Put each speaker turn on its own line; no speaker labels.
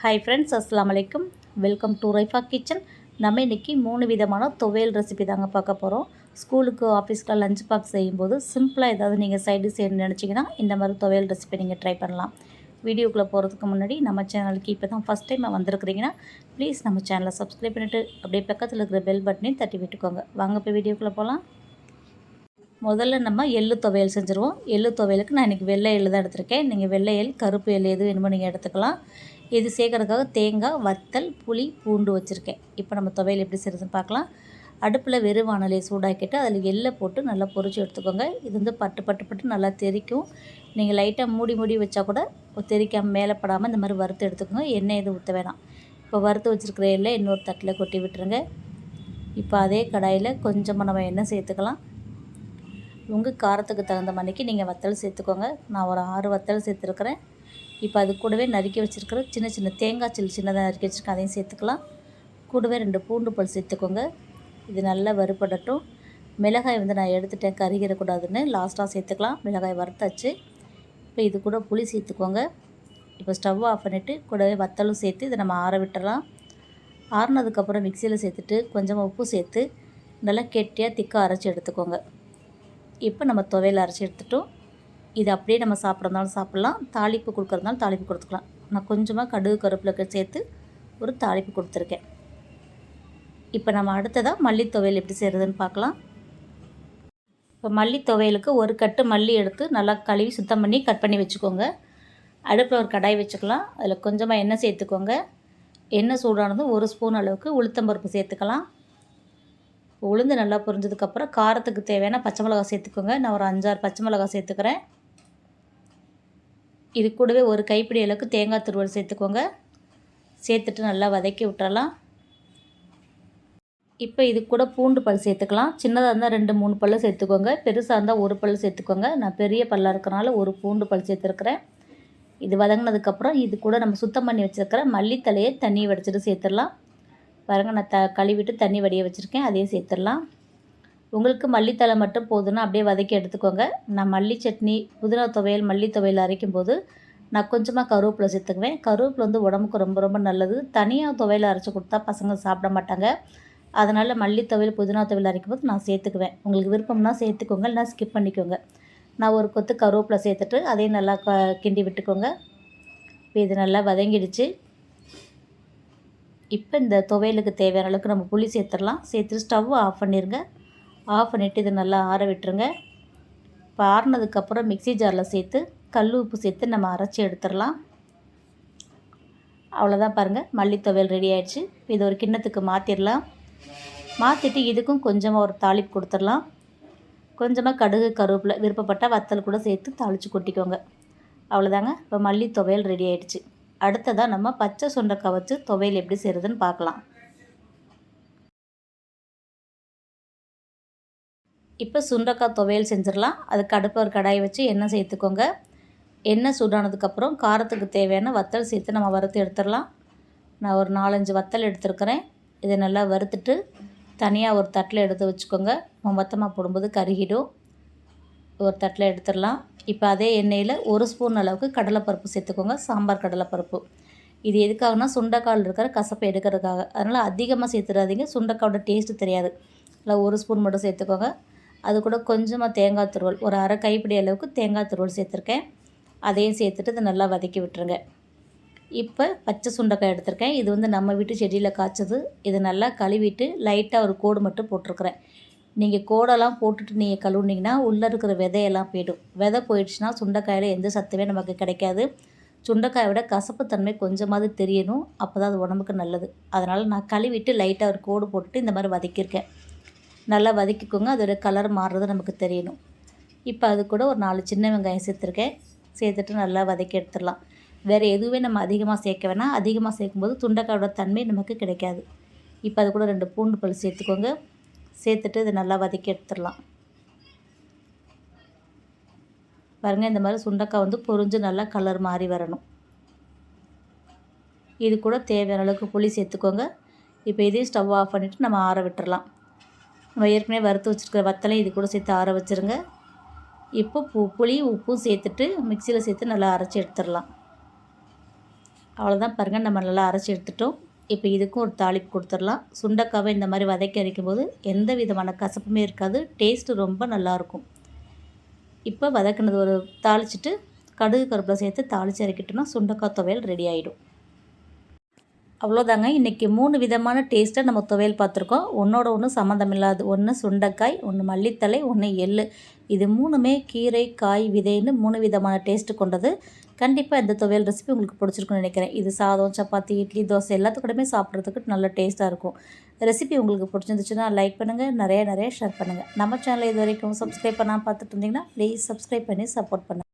Hi friends அஸ்லாம் அலைக்கும். Welcome to Raifa kitchen நம்ம இன்றைக்கி மூணு விதமான துவையல் ரெசிபி தாங்க பார்க்க போகிறோம் ஸ்கூலுக்கு ஆஃபீஸ்க்கு லஞ்ச் பாக்ஸ் செய்யும்போது சிம்பிளாக ஏதாவது நீங்கள் சைடு செய்யணும்னு நினச்சிங்கன்னா இந்த மாதிரி துவையல் ரெசிபி நீங்கள் ட்ரை பண்ணலாம். வீடியோக்குள்ளே போகிறதுக்கு முன்னாடி நம்ம சேனலுக்கு இப்போ தான் ஃபஸ்ட் டைம் வந்திருக்கிறீங்கன்னா ப்ளீஸ் நம்ம சேனலை சப்ஸ்கிரைப் பண்ணிவிட்டு அப்படியே பக்கத்தில் இருக்கிற பெல் பட்டனையும் தட்டி விட்டுக்கோங்க. வாங்க இப்போ வீடியோக்குள்ளே போகலாம் முதல்ல நம்ம எள்ளு துவையல் செஞ்சுருவோம். எள்ளு துவையலுக்கு நான் இன்றைக்கி வெள்ளை எள்ளு தான் எடுத்திருக்கேன். நீங்கள் வெள்ளை எள் கருப்பு எள் எது வேணுமோ நீங்கள் எடுத்துக்கலாம். இது சேர்க்கறதுக்காக தேங்காய் வத்தல் புளி பூண்டு வச்சுருக்கேன். இப்போ நம்ம துவையல் எப்படி செய்கிறதுன்னு பார்க்கலாம். அடுப்பில் வெறும் வானலையை சூடாக்கிட்டு அதில் எள்ளை போட்டு நல்லா பொறிச்சு எடுத்துக்கோங்க. இது வந்து பட்டு பட்டு பட்டு நல்லா தெறிக்கும் நீங்கள் லைட்டாக மூடி மூடி வச்சா கூட தெறிக்காமல் மேலே படாமல் இந்த மாதிரி வறுத்து எடுத்துக்கோங்க. எண்ணெய் எதுவும் ஊற்ற வேணாம். இப்போ வறுத்து வச்சுருக்கிற எள்ளை இன்னொரு தட்டில் கொட்டி விட்டுருங்க. இப்போ அதே கடாயில் கொஞ்சமாக நம்ம எண்ணெய் சேர்த்துக்கலாம். உங்கள் காரத்துக்கு தகுந்த மணிக்கு நீங்கள் வத்தல் சேர்த்துக்கோங்க. நான் ஒரு ஆறு வத்தல் சேர்த்துருக்குறேன். இப்போ அது கூடவே நறுக்கி வச்சுருக்கிற சின்ன சின்ன தேங்காய் சில்லு சின்னதாக நறுக்கி வச்சுருக்கேன். அதையும் சேர்த்துக்கலாம். கூடவே ரெண்டு பூண்டு பல் சேர்த்துக்கோங்க. இது நல்லா வறுபடட்டும். மிளகாய் வந்து நான் எடுத்துட்டேன். கருகிடக்கூடாதுன்னு லாஸ்ட்டாக சேர்த்துக்கலாம். மிளகாய் வறுத்தாச்சு. இப்போ இது கூட புளி சேர்த்துக்கோங்க. இப்போ ஸ்டவ் ஆஃப் பண்ணிவிட்டு கூடவே வத்தலும் சேர்த்து இதை நம்ம ஆற விட்டுறலாம். ஆறுனதுக்கப்புறம் மிக்சியில் சேர்த்துட்டு கொஞ்சமாக உப்பு சேர்த்து நல்லா கெட்டியாக திக்காக அரைச்சி எடுத்துக்கோங்க. இப்போ நம்ம துவையல் அரைச்சி எடுத்துட்டோம். இது அப்படியே நம்ம சாப்பிட்றதுனாலும் சாப்பிட்லாம். தாளிப்பு கொடுக்குறதுனாலும் தாளிப்பு கொடுத்துக்கலாம். நான் கொஞ்சமாக கடுகு கருப்பிலக்கு சேர்த்து ஒரு தாளிப்பு கொடுத்துருக்கேன். இப்போ நம்ம அடுத்ததாக மல்லி துவையல் எப்படி செய்கிறதுன்னு பார்க்கலாம். இப்போ மல்லி துவையலுக்கு ஒரு கட்டு மல்லி எடுத்து நல்லா கழுவி சுத்தம் பண்ணி கட் பண்ணி வச்சுக்கோங்க. அடுப்பில் ஒரு கடாய் வச்சுக்கலாம். அதில் கொஞ்சமாக எண்ணெய் சேர்த்துக்கோங்க. எண்ணெய் சூடானதும் ஒரு ஸ்பூன் அளவுக்கு உளுத்தம்பருப்பு சேர்த்துக்கலாம். உளுந்து நல்லா பொரிஞ்சதுக்கப்புறம் காரத்துக்கு தேவையான பச்சை மிளகா சேர்த்துக்கோங்க. நான் ஒரு அஞ்சாறு பச்சை மிளகா சேர்த்துக்கிறேன். இது கூடவே ஒரு கைப்பிடி அளவுக்கு தேங்காய் துருவல் சேர்த்துக்கோங்க. சேர்த்துட்டு நல்லா வதக்கி விட்டுறலாம். இப்போ இது கூட பூண்டு பல் சேர்த்துக்கலாம். சின்னதாக இருந்தால் ரெண்டு மூணு பல் சேர்த்துக்கோங்க. பெருசாக இருந்தால் ஒரு பல் சேர்த்துக்கோங்க. நான் பெரிய பல்லாக இருக்கிறனால ஒரு பூண்டு பல் சேர்த்துருக்குறேன். இது வதங்கினதுக்கப்புறம் இது கூட நம்ம சுத்தம் பண்ணி வச்சுருக்கிற மல்லித்தலையை தண்ணி வடிச்சிட்டு சேர்த்துடலாம். பாருங்கள் நான் த கழுவிட்டு தண்ணி வடிய வச்சுருக்கேன். அதையும் சேர்த்துடலாம். உங்களுக்கு மல்லித்தலை மட்டும் போதுன்னா அப்படியே வதக்கி எடுத்துக்கோங்க. நான் மல்லி சட்னி புதினா துவையல் மல்லி துவையல் அரைக்கும் போது நான் கொஞ்சமாக கருவேப்பிலை சேர்த்துக்குவேன். கருவேப்பிலை வந்து உடம்புக்கு ரொம்ப ரொம்ப நல்லது. தனியாக துவையல் அரைச்சி கொடுத்தா பசங்க சாப்பிட மாட்டாங்க. அதனால் மல்லி துவையல் புதினா துவையல் அரைக்கும் போது நான் சேர்த்துக்குவேன். உங்களுக்கு விருப்பம்னா சேர்த்துக்கோங்க இல்லைனா ஸ்கிப் பண்ணிக்கோங்க. நான் ஒரு கொத்து கருவேப்பிலை சேர்த்துட்டு அதையும் நல்லா க கிண்டி விட்டுக்கோங்க. இப்போ இது நல்லா வதங்கிடுச்சு. இப்போ இந்த துவையலுக்கு தேவையான அளவுக்கு நம்ம புளி சேர்த்துடலாம். சேர்த்துட்டு ஸ்டவ் ஆஃப் பண்ணிடுங்க ஆஃப் பண்ணிவிட்டு இதை நல்லா ஆற விட்டுருங்க. இப்போ ஆறினதுக்கப்புறம் மிக்சி ஜாரில் சேர்த்து கல் உப்பு சேர்த்து நம்ம அரைச்சி எடுத்துடலாம். அவ்வளோதான் பாருங்கள் மல்லி துவையல் ரெடி ஆயிடுச்சு. இது ஒரு கிண்ணத்துக்கு மாற்றிடலாம் மாற்றிட்டு இதுக்கும் கொஞ்சமாக ஒரு தாளிப்பு கொடுத்துடலாம். கொஞ்சமாக கடுகு கருவேப்பிலை விருப்பப்பட்ட வத்தல் கூட சேர்த்து தாளித்து கொட்டிக்கோங்க. அவ்வளோதாங்க. இப்போ மல்லி துவையல் ரெடி ஆயிடுச்சு. அடுத்ததாக நம்ம பச்சை சுண்டைக்காய் வச்சு துவையல் எப்படி செய்கிறதுன்னு பார்க்கலாம். இப்போ சுண்டக்காய் துவையல் செஞ்சிடலாம். அதுக்கு அடுப்பு ஒரு கடாயை வச்சு எண்ணெய் சேர்த்துக்கோங்க. எண்ணெய் சூடானதுக்கப்புறம் காரத்துக்கு தேவையான வத்தல் சேர்த்து நம்ம வறுத்து எடுத்துடலாம். நான் ஒரு நாலஞ்சு வத்தல் எடுத்துருக்கிறேன். இதை நல்லா வறுத்துட்டு தனியாக ஒரு தட்டில் எடுத்து வச்சுக்கோங்க. மொத்தமாக போடும்போது கருகிடும். ஒரு தட்டில் எடுத்துடலாம். இப்போ அதே எண்ணெயில் ஒரு ஸ்பூன் அளவுக்கு கடலைப்பருப்பு சேர்த்துக்கோங்க. சாம்பார் கடலைப்பருப்பு. இது எதுக்காகனா சுண்டைக்கால் இருக்கிற கசப்பை எடுக்கிறதுக்காக. அதனால் அதிகமாக சேர்த்துடாதீங்க. சுண்டைக்காயோட டேஸ்ட்டு தெரியாது. இல்லை ஒரு ஸ்பூன் மட்டும் சேர்த்துக்கோங்க. அது கூட கொஞ்சமாக தேங்காய் துருவல். ஒரு அரை கைப்பிடி அளவுக்கு தேங்காய் துருவல் சேர்த்துருக்கேன். அதையும் சேர்த்துட்டு இதை நல்லா வதக்கி விட்டுருங்க. இப்போ பச்சை சுண்டைக்காய் எடுத்திருக்கேன். இது வந்து நம்ம வீட்டு செடியில் காய்ச்சது. இதை நல்லா கழுவிட்டு லைட்டாக ஒரு கோடு மட்டும் போட்டிருக்கிறேன். நீங்கள் கோடெல்லாம் போட்டுட்டு நீங்கள் கழுவுனீங்கன்னா உள்ளே இருக்கிற விதையெல்லாம் போயிடும். விதை போயிடுச்சுன்னா சுண்டைக்காயில் எந்த சத்துமே நமக்கு கிடைக்காது. சுண்டைக்காயை விட கசப்புத்தன்மை கொஞ்சமாவது தெரியணும். அப்போ தான் அது உடம்புக்கு நல்லது. அதனால் நான் கழுவிட்டு லைட்டாக ஒரு கோடு போட்டுட்டு இந்த மாதிரி வதக்கியிருக்கேன். நல்லா வதக்கிக்கோங்க. அதோட கலர் மாறுறது நமக்கு தெரியணும். இப்போ அது கூட ஒரு நாலு சின்ன வெங்காயம் சேர்த்துருக்கேன். சேர்த்துட்டு நல்லா வதக்கி எடுத்துடலாம். வேறு எதுவுமே நம்ம அதிகமாக சேர்க்க வேணாம். அதிகமாக சேர்க்கும்போது துண்டக்காயோட தன்மை நமக்கு கிடைக்காது. இப்போ அது கூட ரெண்டு பூண்டு பல் சேர்த்துக்கோங்க. சேர்த்துட்டு இதை நல்லா வதக்கி எடுத்துடலாம். பாருங்கள் இந்த மாதிரி சுண்டக்காய் வந்து பொரிஞ்சு நல்லா கலர் மாறி வரணும். இது கூட தேவையான அளவுக்கு புளி சேர்த்துக்கோங்க. இப்போ இதையும் ஸ்டவ் ஆஃப் பண்ணிவிட்டு நம்ம ஆற விட்டுறலாம் நம்ம ஏற்கனவே வறுத்து வச்சுருக்கிற வத்தலையும் இது கூட சேர்த்து ஆற வச்சுருங்க. இப்போ பு புளி உப்பும் சேர்த்துட்டு மிக்சியில் சேர்த்து நல்லா அரைச்சி எடுத்துடலாம். அவ்வளோதான் பாருங்கள் நம்ம நல்லா அரைச்சி எடுத்துட்டோம். இப்போ இதுக்கும் ஒரு தாளிப்பு கொடுத்துடலாம். சுண்டக்காவை இந்த மாதிரி வதக்கி அரைக்கும் போது எந்த விதமான கசப்புமே இருக்காது. டேஸ்ட்டு ரொம்ப நல்லாயிருக்கும் இப்போ வதக்குனது ஒரு தாளிச்சிட்டு கடுகு கருப்பில் சேர்த்து தாளித்து இறக்கிட்டோம்னா சுண்டக்காய் துவையல் ரெடி ஆகிடும் அவ்வளோதாங்க. இன்றைக்கி மூணு விதமான டேஸ்ட்டை நம்ம துவையல் பார்த்துருக்கோம். ஒன்றோட ஒன்று சம்மந்தம் இல்லாது ஒன்று சுண்டைக்காய் ஒன்று மல்லித்தலை ஒன்று எள் இது மூணுமே கீரை காய் விதைன்னு மூணு விதமான டேஸ்ட்டு கொண்டது. கண்டிப்பாக இந்த துவையல் ரெசிபி உங்களுக்கு பிடிச்சிருக்குன்னு நினைக்கிறேன். இது சாதம் சப்பாத்தி இட்லி தோசை எல்லாத்துக்கூடமே சாப்பிட்றதுக்கு நல்ல டேஸ்ட்டாக இருக்கும். ரெசிபி உங்களுக்கு பிடிச்சிருந்துச்சுன்னா லைக் பண்ணுங்கள் நிறைய நிறைய ஷேர் பண்ணுங்கள் நம்ம சேனலை இது வரைக்கும் சப்ஸ்கிரைப் பண்ணால் பார்த்துட்டு இருந்தீங்கன்னா ப்ளீஸ் சப்ஸ்கிரைப் பண்ணி சப்போர்ட் பண்ணுங்கள்